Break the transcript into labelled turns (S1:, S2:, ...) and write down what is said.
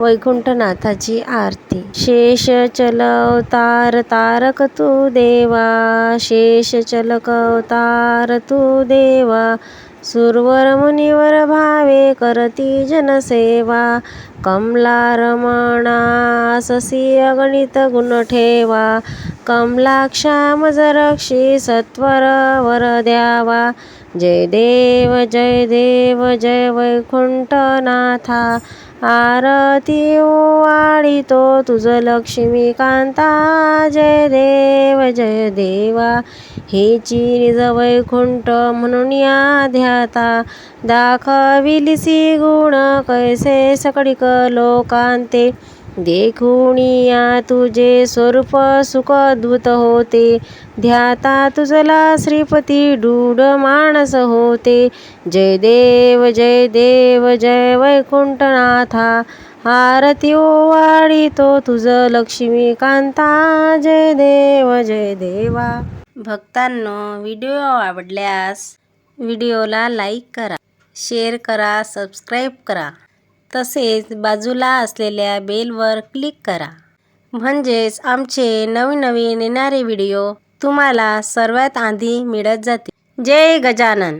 S1: वैकुंठनाथाची आरती. शेष चल अवतार तारक तू देवा शेष चलक अवतार तू देवा सुरवर मुनिवर भावे करती जनसेवा कमला रमणा ससी अगणित गुण ठेवा कमलाक्षाम जरक्षी सत्वर वर द्यावा. जय देव जय देव जय वैकुंठनाथा. आरती वाढितो तुझ लक्ष्मीकांता. जय देव जय देवा. हेची निज वैकुंठ म्हणून या ध्याता. दाखविलिसी गुण कैसे सकळिक लोकांते. देखून या तुझे स्वरूप सुख अद्भुत होते. ध्याता तुझला श्रीपती डूड माणस होते. जय देव जय देव जय वैकुंठनाथा. आरती तो तुझ लक्ष्मीकांता. जय देव जय देवा. भक्तांनो व्हिडिओ आवडल्यास व्हिडिओला लाईक करा शेअर करा सबस्क्राईब करा. तसेच बाजूला असलेल्या बेलवर क्लिक करा. म्हणजेच आमचे नवीन नवीन येणारे व्हिडिओ तुम्हाला सर्वात आधी मिळत जातील. जय गजानन!